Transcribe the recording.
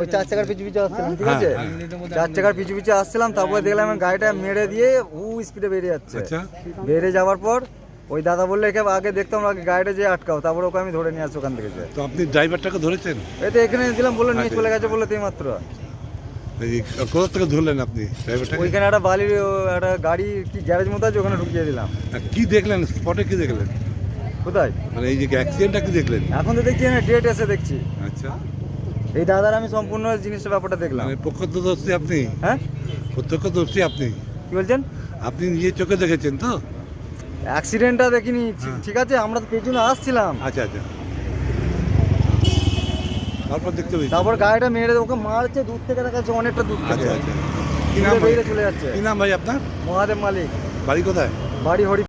ওই চার চাকার পিছু পিছু আসছিলাম ঠিক আছে? চার চাকার পিছু পিছু আসছিলাম তারপরে দেখলাম গাড়িটা মেরে দিয়ে হু স্পিডে বেরিয়ে যাচ্ছে। আচ্ছা। বেরিয়ে যাওয়ার পর ওই দাদা বললে একে আগে দেখতাম আগে গাড়িটা যে আটকাও তারপর ওকে আমি ধরে নিয়ে আসি ওখান থেকে। তো আপনি ড্রাইভারটাকে ধরেছেন? এই তো এখানে দিলাম বলল নিয়ে। চলে গেছে বলল তুই মাত্র কোথা থেকে ধরলেন আপনি ড্রাইভারটাকে ওইখানে একটা বালির একটা গাড়ি কি গ্যারেজ মতো আছে ওখানে ঢুকিয়ে দিলাম। কি দেখলেন? স্পটে কি দেখলেন? কোথায়? মানে এই যে অ্যাক্সিডেন্টটা কি দেখলেন? এখন তো দেখছি না ডেট এসে দেখছি। আচ্ছা। এই দাদার আমি সম্পূর্ণ জিনিসের ব্যাপারটা দেখলাম। প্রত্যক্ষদর্শী আপনি? হ্যাঁ? প্রত্যক্ষদর্শী আপনি? কি বলছেন? আপনি নিজের চোখে দেখেছেন তো? অ্যাক্সিডেন্টটা দেখিনি হ্যাঁ। ঠিক আছে আমরা তো পেছনে আসছিলাম। আচ্ছা আচ্ছা। তারপর দেখতে পেয়েছি। তারপর গাড়িটা মেরে ওকে মারছে দূর থেকে দেখা যাচ্ছে অনেকটা দূর থেকে। আচ্ছা আচ্ছা। কি নাম ভাই? চলে যাচ্ছে। কি নাম ভাই আপনার? মহাদেব মালিক। বাড়ি কোথায়? বাড়ি হরি